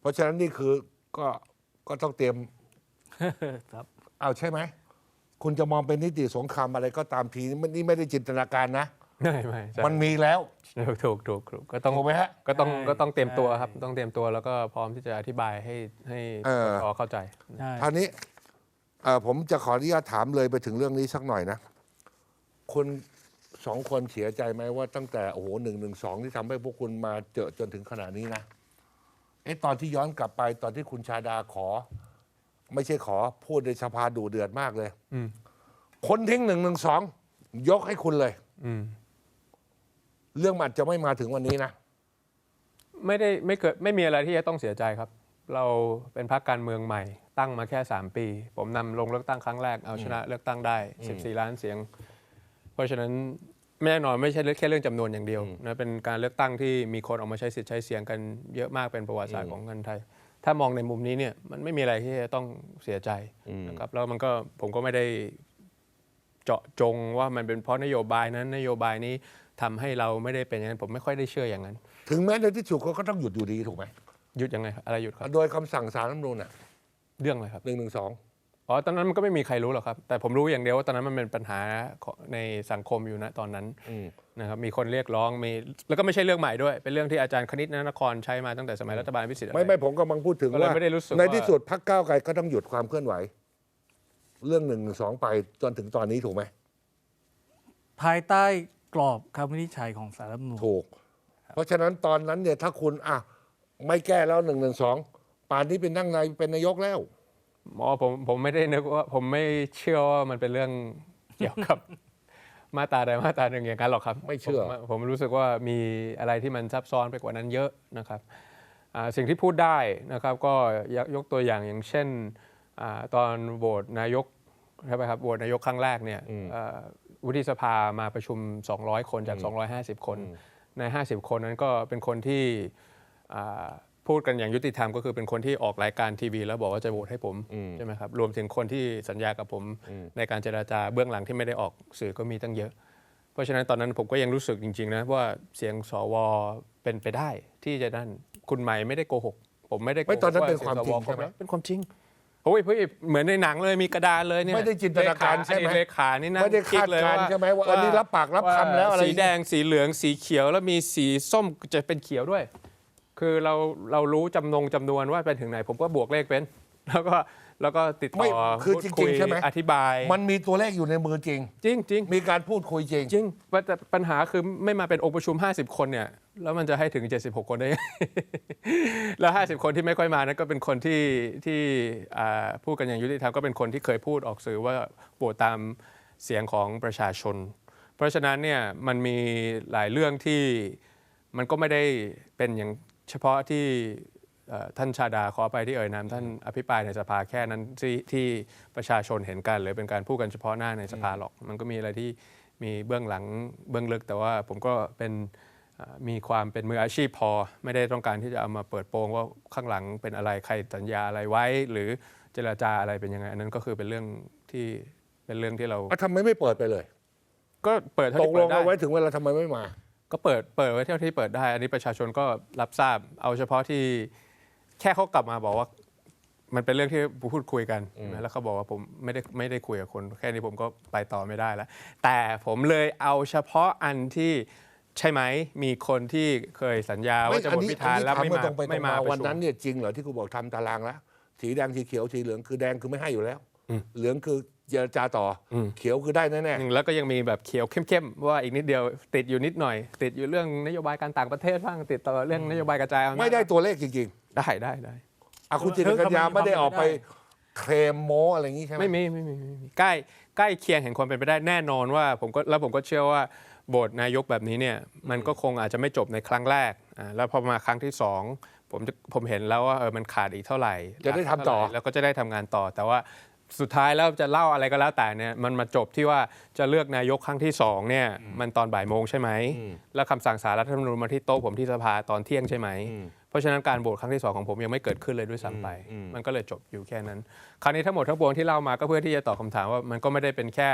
เพราะฉะนั้นนี่คือก็ก็ต้องเตรียมครับ เอาใช่ไหม คุณจะมองเป็นนิติสงครามอะไรก็ตามทีนี่นี่ไม่ได้จินตนาการนะไม่ไม่ใช่มันมีแล้ว ถูกถูกถูกก็ต้องถูกไหมฮะ ก็ต้องใช่ก็ต้องเตรียมตัวใช่ครับต้องเตรียมตัวแล้วก็พร้อมที่จะอธิบายให้ให้เออ พอเข้าใจ ใช่คราวนี้เอ่อผมจะขออนุญาตถามเลยไปถึงเรื่องนี้สักหน่อยนะ คุณสองคนเสียใจไหมว่าตั้งแต่โอ้โหหนึ่งหนึ่งสองที่ทำให้พวกคุณมาเจอจนถึงขนาดนี้นะเอ๊ะตอนที่ย้อนกลับไปตอนที่คุณชาดาขอ ไม่ใช่ขอ พูดในสภาดูเดือดมากเลยอืมคนทิ้งหนึ่งหนึ่งสองยกให้คุณเลยอืมเรื่องมันอาจจะไม่มาถึงวันนี้นะ ไม่ได้ไม่เกิดไม่มีอะไรที่จะต้องเสียใจครับ เราเป็นพรรคการเมืองใหม่ ตั้งมาแค่ 3 ปี ผมนำลงเลือกตั้งครั้งแรกเอาชนะเลือกตั้งได้ 14 ล้านเสียง เพราะฉะนั้น แน่นอนไม่ใช่แค่เรื่องจำนวนอย่างเดียวนะเป็นการเลือกตั้งที่มีคนออกมาใช้สิทธิ์ใช้เสียงกันเยอะมากเป็นประวัติศาสตร์ของคนไทย ถ้ามองในมุมนี้เนี่ยมันไม่มีอะไรที่จะต้องเสียใจนะครับแล้วมันก็ผมก็ไม่ได้เจาะจงว่ามันเป็นเพราะนโยบายนั้นนโยบายนี้ทำให้เราไม่ได้เป็นอย่างนั้น ผมไม่ค่อยได้เชื่ออย่างนั้น ถึงแม้ในที่สุดเขาก็ต้องหยุดอยู่ดีถูกไหมหยุดยังไงครับอะไรหยุดครับโดยคำสั่งสารรัฐธรรมนูญน่ะเรื่องอะไรครับหนึ่งหนึ่งสอง อ๋อ ตอนนั้นมันก็ไม่มีใครรู้หรอกครับ แต่ผมรู้อย่างเดียวว่าตอนนั้นมันเป็นปัญหาของในสังคมอยู่นะตอนนั้นนะครับ มีคนเรียกร้อง มี แล้วก็ไม่ใช่เรื่องใหม่ด้วย เป็นเรื่องที่อาจารย์คณิตนนครใช้มาตั้งแต่สมัยรัฐบาลพิสิทธิ์ไม่ไม่ผมกำลังพูดถึงก็เลยว่าไม่ได้รู้สึกในว่าที่สุดพักก้าวไกลก็ต้องหยุดความเคลื่อนไหว เรื่องหนึ่งสองไปจนถึงตอนนี้ถูกไหม ภายใต้กรอบคำวินิจฉัยของสารรัฐธรรมนูญถูก เพราะฉะนั้นตอนนั้นเนี่ยถ้าคุณอะไม่แก้แล้วหนึ่งหนึ่งสองป่านนี้เป็นนั่งในายเป็นนายกแล้ว หมอผมผมไม่ได้นึกว่าผมไม่เชื่อว่ามันเป็นเรื่องเกี่ยวกับ มาตราใดมาตราหนึ่งอย่างนั้นหรอกครับไม่เชื่อผมผมรู้สึกว่ามีอะไรที่มันซับซ้อนไปกว่านั้นเยอะนะครับอ่าสิ่งที่พูดได้นะครับ ก็ยกยกตัวอย่างอย่างเช่นอาตอนโหวตนายกใช่ไหมครับโหวตนายกครั้งแรกเนี่ยอ่าวุฒิสภามาประชุม 200 คนจาก 250 คน ใน 50 คนนั้นก็เป็นคนที่อ่า พูดกันอย่างยุติธรรมก็คือเป็นคนที่ออกรายการทีวี แล้วบอกว่าจะโหวตให้ผมใช่ไหมครับรวมถึงคนที่สัญญากับผมในการเจราจาเบื้องหลังที่ไม่ได้ออกสื่อก็มีตั้งเยอะ เพราะฉะนั้นตอนนั้นผมก็ยังรู้สึกจริงๆนะว่าเสียงสวเป็นไปได้ที่จะนั่นคุณใหม่ไม่ได้โกหก ผมไม่ได้โกหไม่กตอนนั้นเป็นสียความจริงสใช่ไหมเป็นความจริงโอ้ยพี่เหมือนในหนังเลยมีกระดานเลยเนี่ยไม่ได้จินตนาการใช่ไหมเลขอดีตเลขานี่นะไม่ได้คาดการณ์ใช่ไหมว่าเออนี่รับปากรับคำแล้วอะไรสีแดงสีเหลืองสีเขียวแล้วมีสีส้มจะเป็นเขียวด้วย คือเราเรารู้จำนงจำนวนว่าไปถึงไหน ผมก็บวกเลขเป็น แล้วก็แล้วก็ติดไม่ต่อคือพูดจริงๆคุยใช่ไหม อธิบาย มันมีตัวเลขอยู่ในมือจริง จริงจริงมีการพูดคุยจริง จริงแต่ปัญหาคือไม่มาเป็นองค์ประชุม 50 คนเนี่ย แล้วมันจะให้ถึง 76 คนได้ยังไงแล้ว 50 คนที่ไม่ค่อยมานั้นก็เป็นคนที่ที่อ่าพูดกันอย่างยุติธรรมก็เป็นคนที่เคยพูดออกสื่อว่าโหวตตามเสียงของประชาชน เพราะฉะนั้นเนี่ยมันมีหลายเรื่องที่มันก็ไม่ได้เป็นอย่าง เฉพาะที่เอ่อท่านชาดาขอไปที่เอ่ยนามท่านอภิปรายในสภาแค่นั้นที่ที่ประชาชนเห็นกันหรือเป็นการพูดกันเฉพาะหน้าในสภาหรอก มันก็มีอะไรที่มีเบื้องหลังเบื้องลึก แต่ว่าผมก็เป็นเอ่อมีความเป็นมืออาชีพพอ ไม่ได้ต้องการที่จะเอามาเปิดโปงว่าข้างหลังเป็นอะไรใครสัญญาอะไรไว้ หรือเจรจาอะไรเป็นยังไง อันนั้นก็คือเป็นเรื่องที่เป็นเรื่องที่เราอะทำไมไม่เปิดไปเลย ก็เปิดเท่าตกที่ลเปิงดได้เอาไว้ถึงเวลาทำไมไม่มา ก็เปิดเปิดไว้เท่าที่เปิดได้ อันนี้ประชาชนก็รับทราบ เอาเฉพาะที่แค่เขากลับมาบอกว่ามันเป็นเรื่องที่พูดคุยกันนะแล้วเขาบอกว่าผมไม่ได้ไม่ได้คุยกับคนแค่นี้ผมก็ไปต่อไม่ได้แล้ว แต่ผมเลยเอาเฉพาะอันที่ใช่ไหมมีคนที่เคยสัญญาว่าจะบทพิธาแล้วไม่อันนี้มาถามตรงไปตรไม่งมามาประวันชุมนั้นเนี่ยจริงเหรอที่คุณบอกทำตารางแล้วสีแดงสีเขียวสีเหลืองคือแดงคือไม่ให้อยู่แล้ว เหลืองคือเจรจาต่ออเขียวคือได้แน่อืมแล้วก็ยังมีแบบเขียวเข้มๆว่าอีกนิดเดียวติดอยู่นิดหน่อย ติดอยู่เรื่องนโยบายการต่างประเทศบ้างติดต่อเรื่องนโยบายกระจายอำนาจๆไม่ได้ตัวเลขจริงได้ได้ได้ๆอะคุณจิตรกัญญาไม่ได้ออกไปเคลมโมอะไรอย่างนี้ใช่ไหมไม่มีไม่มีไม่มีใกล้ใกล้เคียงเห็นความเป็นไปได้แน่นอนว่าผมก็แล้วผมก็เชื่อว่าโบทนายกแบบนี้เนี่ยมันก็คงอาจจะไม่จบในครั้งแรกอ่าแล้วพอมาครั้งที่สองผมจะผมเห็นแล้วว่าเออมันขาดอีกเท่าไหร่ จะได้ทำต่อเท่าหร่แล้วก็จะได้ทำงานต่อ แต่ว่า สุดท้ายแล้วจะเล่าอะไรก็แล้วแต่เนี่ยมันมาจบที่ว่าจะเลือกนายกครั้งที่สองเนี่ยมันตอนบ่ายโมงใช่ไหม แล้วคำสั่งสารรัฐธรรมนูญมาที่โต๊ะผมที่สภาตอนเที่ยงใช่ไหม เพราะฉะนั้นการโหวตครั้งที่สองของผมยังไม่เกิดขึ้นเลยด้วยซ้ำไป มันก็เลยจบอยู่แค่นั้น คราวนี้ทั้งหมดทั้งปวงที่เล่ามาก็เพื่อที่จะตอบคำถามว่ามันก็ไม่ได้เป็นแค่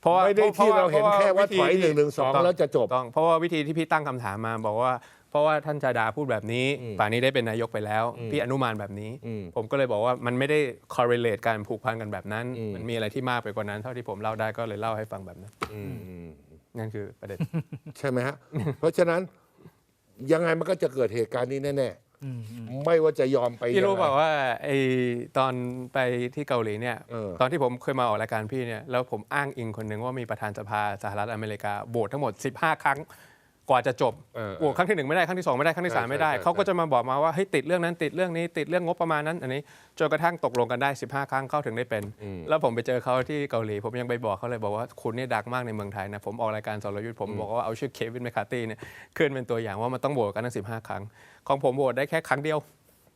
เพราะว่าไม่ได้ที่เราเห็นแค่ว่าถอยธีหนึ่งหนึ่งสองถูกต้แล้วจะจบถูกต้องเพราะว่าวิธีที่พี่ตั้งคำถามมาบอกว่า เพราะว่าท่านชาดาพูดแบบนี้ ป่านนี้ได้เป็นนายกไปแล้ว พี่อนุมานแบบนี้อืมผมก็เลยบอกว่ามันไม่ได้ correlate การผูกพันกันแบบนั้นอืมมันมีอะไรที่มากไปกว่านั้น เท่าที่ผมเล่าได้ก็เลยเล่าให้ฟังแบบนั้นอืมอืมนั่นคือประเด็นใช่ไหมฮะ เพราะฉะนั้นยังไงมันก็จะเกิดเหตุการณ์นี้แน่อืมอืมๆไม่ว่าจะยอมไปพี่รู้ยังไงเปล่าว่าไอตอนไปที่เกาหลีเนี่ยเออตอนที่ผมเคยมาออกรายการพี่เนี่ยแล้วผมอ้างอิงคนหนึ่งว่ามีประธานสภาสหรัฐอเมริกาโหวตทั้งหมด 15 ครั้ง กว่าจะจบเออโหวตครั้งที่หนึ่งไม่ได้ครั้งที่สองไม่ได้ครั้งที่สามใช่ไม่ได้ใช่เขาก็ใช่จะมาบอกมาว่าเฮ้ยติดเรื่องนั้นติดเรื่องนี้ติดเรื่องงบประมาณนั้น อันนี้จนกระทั่งตกลงกันได้ 15 ครั้งเข้าถึงได้เป็น แล้วผมไปเจอเขาที่เกาหลี ผมยังไปบอกเขาเลยบอกว่าคุณเนี่ยดังมากในเมืองไทยนะผมออกรายการสรยุทธ์ผมบอกว่าเอาชื่อเควินแมคคาร์ตี้เนี่ยขึ้นเป็นตัวอย่างว่ามันต้องโหวตกันทั้ง15 ครั้ง ของผมโหวตได้แค่ครั้งเดียว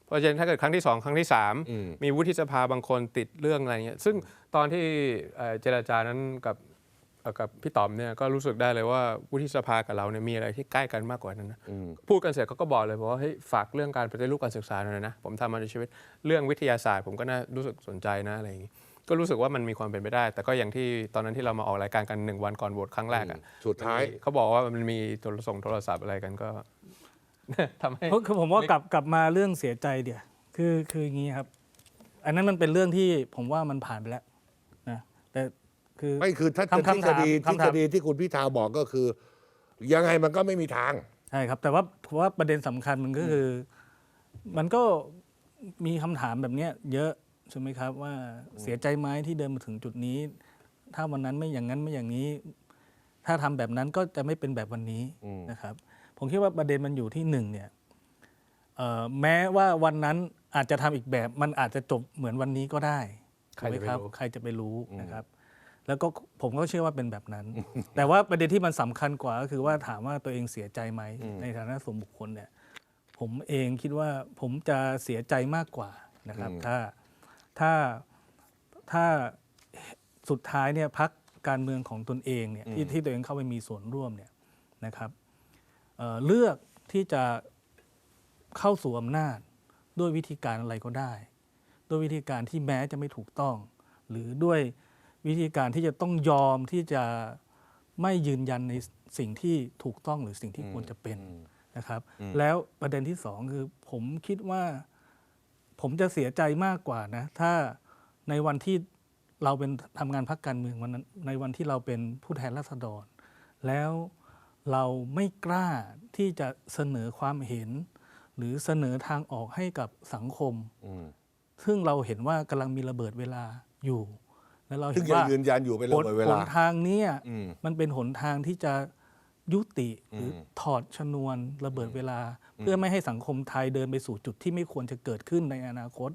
เพราะฉะนั้นถ้าเกิดครั้งที่ 2 ครั้งที่ 3 มีวุฒิสภาบางคนติดเรื่องอะไรเงี้ยซึ่งตอนที่เอ่อเจรจานั้นกับเอ่อ กับพี่ต๋อมเนี่ยก็รู้สึกได้เลยว่าวุฒิสภากับเราเนี่ยมีอะไรที่ใกล้กันมากกว่านั้นนะพูดกันเสร็จเขาก็บอกเลยบอกว่าเฮ้ยฝากเรื่องการปฏิรูปการศึกษาหน่อยนะผมทำมาในชีวิตเรื่องวิทยาศาสตร์ ผมก็น่ารู้สึกสนใจนะอะไรอย่างงี้ก็รู้สึกว่ามันมีความเป็นไปได้ แต่ก็อย่างที่ตอนนั้นที่เรามาออกรายการกันหนึ่งวันก่อนโหวตครั้งแรกอะสุดท้ายเขาบอกว่ามันมีโทรส่งโทรศัพท์อะไรกันก็ทำให้เพราะคือผมว่ากลับกลับมาเรื่องเสียใจเดี๋ยวคือคืออย่างนี้ครับ อันนั้นมันเป็นเรื่องที่ผมว่ามันผ่านไปแล้วนะแต่ คือ ไม่คือถ้าจะคำทฤคำษถามฎีทฤคำถาม ษฎีที่คุณพิธาบอกก็คือ ยังไงมันก็ไม่มีทาง ใช่ครับ แต่ว่าผมว่าประเด็นสำคัญมันก็คือ มันก็มีคำถามแบบเนี้ยเยอะใช่ไหมครับ ว่าเสียใจไหมที่เดินมาถึงจุดนี้ ถ้าวันนั้นไม่อย่างนั้นไม่อย่างนี้ ถ้าทำแบบนั้นก็จะไม่เป็นแบบวันนี้อืมนะครับ ผมคิดว่าประเด็นมันอยู่ที่หนึ่งเนี่ยเอ่อแม้ว่าวันนั้นอาจจะทำอีกแบบ มันอาจจะจบเหมือนวันนี้ก็ได้ใครถูกไหมจะไปครับรู้ใครจะไปรู้นะครับ แล้วก็ผมก็เชื่อว่าเป็นแบบนั้น แต่ว่าประเด็นที่มันสำคัญกว่าก็คือว่าถามว่าตัวเองเสียใจไหมในฐานะส่วนบุคคลเนี่ย ผมเองคิดว่าผมจะเสียใจมากกว่านะครับ ถ้าถ้าถ้าสุดท้ายเนี่ยพักการเมืองของตนเองเนี่ยที่ที่ตัวเองเข้าไปมีส่วนร่วมเนี่ยนะครับเอ่อเลือกที่จะเข้าสู่อำนาจด้วยวิธีการอะไรก็ได้ ด้วยวิธีการที่แม้จะไม่ถูกต้อง หรือด้วย วิธีการที่จะต้องยอมที่จะไม่ยืนยันในสิ่งที่ถูกต้องหรือสิ่งที่ควรจะเป็นนะครับ แล้วประเด็นที่สองคือผมคิดว่า ผมจะเสียใจมากกว่านะ ถ้าในวันที่เราเป็นทำงานพักการเมืองวันนั้นในวันที่เราเป็นผู้แทนราษฎร แล้วเราไม่กล้าที่จะเสนอความเห็น หรือเสนอทางออกให้กับสังคม ซึ่งเราเห็นว่ากำลังมีระเบิดเวลาอยู่ แล้วเราซึ่เห็งนยังว่ายืนยันอยู่เป็นระเบิดเวหลา นทางเนี้ยอืมมันเป็นหนทางที่จะยุติหรืออถอดชนวนระเบิดเวลา เพื่อไม่ให้สังคมไทยเดินไปสู่จุดที่ไม่ควรจะเกิดขึ้นในอนาคต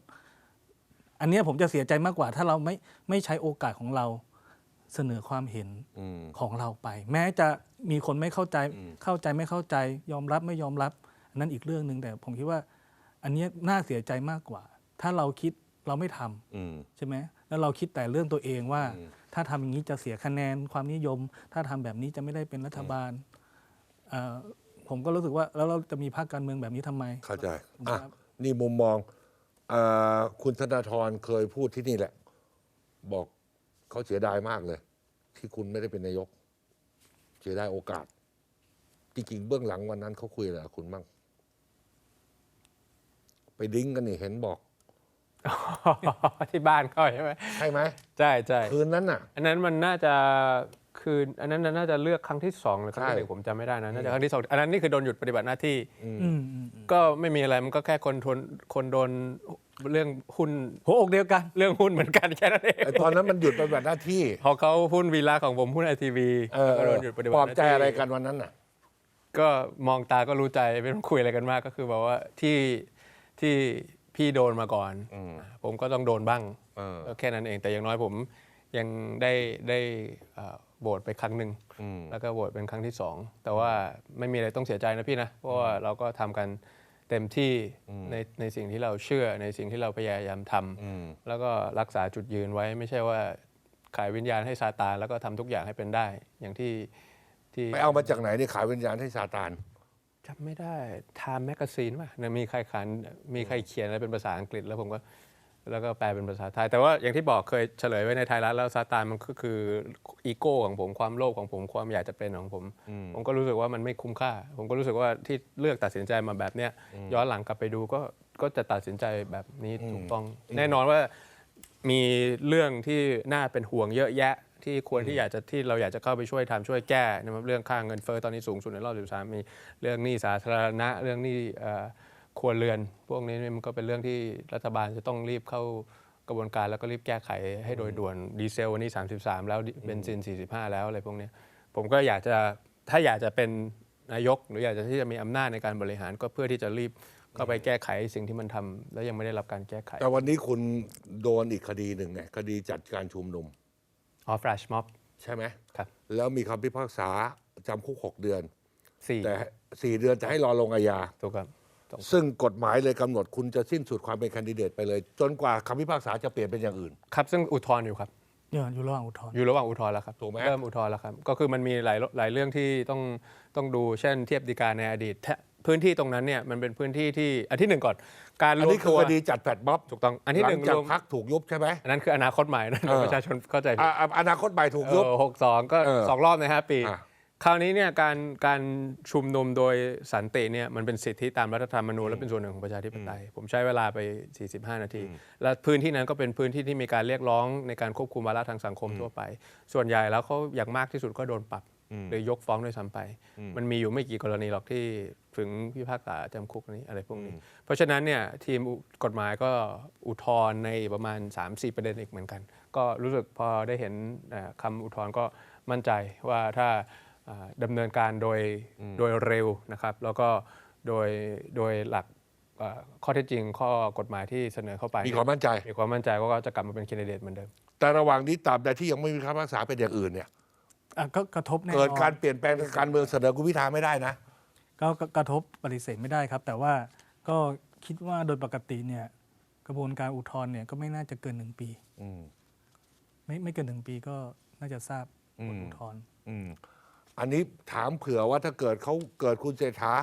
อันเนี้ยผมจะเสียใจมากกว่า ถ้าเราไม่ไม่ใช้โอกาสของเราเสนอความเห็นอืม ของเราไป แม้จะมีคนไม่เข้าใจเข้าใจไม่เข้าใจ ยอมรับไม่ยอมรับ อันนั้นอีกเรื่องหนึ่งแต่ผมคิดว่า อันเนี้ยน่าเสียใจมากกว่า ถ้าเราคิดเราไม่ทำ อืม ใช่ไหม แล้วเราคิดแต่เรื่องตัวเองว่า ถ้าทำอย่างนี้จะเสียคะแนนความนิยม ถ้าทำแบบนี้จะไม่ได้เป็นรัฐบาลเอ่อผมก็รู้สึกว่าแล้วเราจะมีพรรคการเมืองแบบนี้ทำไม เข้าใจครัอะบนี่มุมมองเออคุณธนาธรเคยพูดที่นี่แหละ บอกเขาเสียดายมากเลย ที่คุณไม่ได้เป็นนายก เสียดายโอกาส จริงๆเบื้องหลังวันนั้นเขาคุยอะไรกับคุณบ้างไปดิ้งกันนี่เห็นบอก ที่บ้านเขาใช่ไหมใช่ไหมใช่ใช่คืนนั้นน่ะ อันนั้นมันน่าจะคืออันนั้นน่าจะเลือกครั้งที่สองหรือครั้งที่หนึ่งใช่ผมจำไม่ได้นะน่าจะครั้งที่สองอันนั้นนี่คือโดนหยุดปฏิบัติหน้าที่อืมอืมอืมก็ไม่มีอะไรมันก็แค่คนทนคนโดนเรื่องหุ้นหัวอกเดียวกัน เรื่องหุ้นเหมือนกันแค่นั้นเองไอ้ตอนนั้นมันหยุดปฏิบัติหน้าที่พอเขาหุ้นวีล่าของผมหุ้นไอทีวีเออก็โดนหยุดปฏิบัติปหลอบน้าที่ใจอะไรกันวันนั้นน่ะ ก็มองตาก็รู้ใจไม่ต้องคุยอะไรกันมากก็คือแบบว่าที่ที่ พี่โดนมาก่อนผมก็ต้องโดนบ้างเออก็แค่นั้นเอง แต่อย่างน้อยผมยังได้ได้เอ่อโหวตไปครั้งหนึ่ง อืม แล้วก็โหวตเป็นครั้งที่สองแต่ว่าไม่มีอะไรต้องเสียใจนะพี่นะ เพราะว่าเราก็ทำกันเต็มที่ในในสิ่งที่เราเชื่อในสิ่งที่เราพยายามทำอืม แล้วก็รักษาจุดยืนไว้ไม่ใช่ว่าขายวิญญาณให้ซาตานแล้วก็ทำทุกอย่างให้เป็นได้ อย่างที่ที่ไปเอามาจากไหนนี่ขายวิญญาณให้ซาตาน จำไม่ได้ Time Magazine ป่ะเนี่ยมีใครขานมีใครเขียนอะไรเป็นภาษาอังกฤษแล้วผมก็แล้วก็แปลเป็นภาษาไทย แต่ว่าอย่างที่บอกเคยเฉลยไว้ในไทยรัฐแล้วซาตานมันก็คืออีโก้ของผมความโลภของผมความอยากจะเป็นของผม ผมก็รู้สึกว่ามันไม่คุ้มค่า ผมก็รู้สึกว่าที่เลือกตัดสินใจมาแบบเนี้ยย้อนหลังกลับไปดูก็ก็จะตัดสินใจแบบนี้ถูกต้อง แน่นอนว่ามีเรื่องที่น่าเป็นห่วงเยอะแยะ ที่ควรที่อยากจะที่เราอยากจะเข้าไปช่วยทำช่วยแก้นะครับเรื่องค่าเงินเฟ้อตอนนี้สูงสุดในรอบ 13 มีเรื่องหนี้สาธารณะเรื่องหนี้เอ่อครัวเรือน พวกนี้เนี่ยมันก็เป็นเรื่องที่รัฐบาลจะต้องรีบเข้ากระบวนการแล้วก็รีบแก้ไขให้โดยด่วนดีเซลวันนี้ 33 แล้วเบนซิน 45 แล้วอะไรพวกเนี้ยผมก็อยากจะถ้าอยากจะเป็นนายก หรืออยากจะที่จะมีอำนาจในการบริหารก็เพื่อที่จะรีบเข้าไปแก้ไขสิ่งที่มันทำแล้วยังไม่ได้รับการแก้ไข แต่วันนี้คุณโดนอีกคดีหนึ่งไงคดีจัดการชุมนุม อ๋อ flash mob ใช่ไหมครับ แล้วมีคำพิพากษาจำคุกหกเดือน สี่แต่สี่เดือนจะให้รอลงอาญา ถูกครับถูกซึ่งกฎหมายเลยกำหนดคุณจะสิ้นสุดความเป็นแคนดิเดตไปเลย จนกว่าคำพิพากษาจะเปลี่ยนเป็นอย่างอื่น ครับ ซึ่งอุทธรณ์อยู่ครับ อยู่อยู่ระหว่างอุทธรณ์อยู่ระหว่างอุทธรณ์แล้วครับถูกไหมเริ่มอุทธรณ์แล้วครับก็คือมันมีหลายหลายเรื่องที่ต้องต้องดูเช่น เทียบดีกาในอดีตแทพื้นที่ตรงนั้นเนี่ยมันเป็นพื้นที่ที่อันที่หนึ่งก่อน การอันรวนี้มคืตัอวคดีจัดแฟดบ๊อบถูกต้องอันที่หหลันึ่งงจากรวมพักถูกยุบใช่ไหมอันนั้นคืออนาคตใหม่นะเออประชาชนเข้าใจผิดอ่าอ่าอนาคตใหม่ถูกยุบหกสองก็เออสองรอบในห้าปีอะ คราวนี้เนี่ยการการชุมนุมโดยสันติเนี่ยมันเป็นสิทธิตามรัฐธรรมนูญและเป็นส่วนหนึ่งของประชาธิปไตย ผมใช้เวลาไป 45 นาที และพื้นที่นั้นก็เป็นพื้นที่ที่มีการเรียกร้องในการควบคุมวาระทางสังคมทั่วไป ส่วนใหญ่แล้วเขาอย่างมากที่สุดก็โดนปรับหรือยกฟ้องด้วยซ้ำไป มันมีอยู่ไม่กี่กรณีหรอกที่ถึงพิพากษาจำคุกนี้อะไรพวกนี้ เพราะฉะนั้นเนี่ยทีมกฎหมายก็อุทธรณ์ในประมาณ 3-4 ประเด็นอีกเหมือนกัน ก็รู้สึกพอได้เห็นเอ่อคำอุทธรณ์ก็มั่นใจว่าถ้าอ่า ดำเนินการโดยโดยเร็วนะครับ แล้วก็โดยโดยหลักเอ่อข้อเท็จจริงข้อกฎหมายที่เสนอเข้าไป มีความมั่นใจ มีความมั่นใจว่าก็จะกลับมาเป็นแคนดิเดตเหมือนเดิม แต่ระหว่างนี้ตราบใดที่ยังไม่มีคำพิพากษาเป็นอย่างอื่นเนี่ยอะก็กระทบแน่นอนเกิดการเปลี่ยนแปลงทางการเมืองเสนอคุณพิธาไม่ได้นะก็ก็กระทบปฏิเสธไม่ได้ครับ แต่ว่าก็คิดว่าโดยปกติเนี่ยกระบวนการอุทธรณ์เนี่ยก็ไม่น่าจะเกินหนึ่งปีอืมไม่ไม่เกินหนึ่งปีก็น่าจะทราบผลอืมอุทธรณ์ อืมอันนี้ถามเผื่อว่าถ้าเกิดเขาเกิดคุณเศรษฐา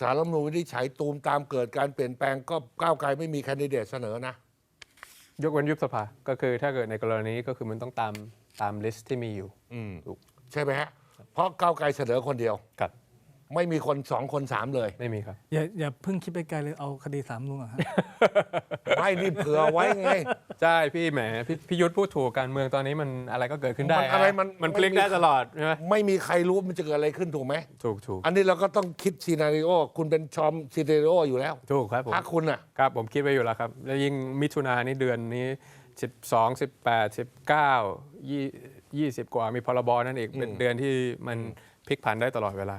สารรัฐธรรมนูญวินิจฉัยตูมตามเกิดการเปลี่ยนแปลงก็ก้าวไกลไม่มีแคนดิเดตเสนอนะ ยกเว้นยุบสภาก็คือถ้าเกิดในกรณีนี้ก็คือมันต้องตามตามลิสต์ที่มีอยู่อืมถูกใช่ไหมฮะ เพราะก้าวไกลเสนอคนเดียว ครับไม่มีคนสองคนสามเลย ไม่มีครับ อย่าอย่าเพิ่งคิดไปไกลเลยเอาคดีสามลุงอะฮะ ไม่นี่เผื่อไว้ไง ใช่พี่แหมพี่พี่ยุทธพูดถูกการเมืองตอนนี้มันอะไรก็เกิดขึ้นได้มันอะไรฮมันมันไม่พลิกมีได้ตลอดใช่ไหมไม่มีใครรู้มันจะเกิดอะไรขึ้นถูกไหมถูกถูกอันนี้เราก็ต้องคิดซีนารีโอคุณเป็นชอมซีนารีโออยู่แล้วถูกครับผมพักคุณอะครับผมคิดไว้อยู่แล้วครับ แล้วยิ่งมิถุนายนนี่เดือนนี้ 12 18 19 20 20 กว่ามีพรบนั่นเองเป็นเดือนที่มันพลิกผันได้ตลอดเวลา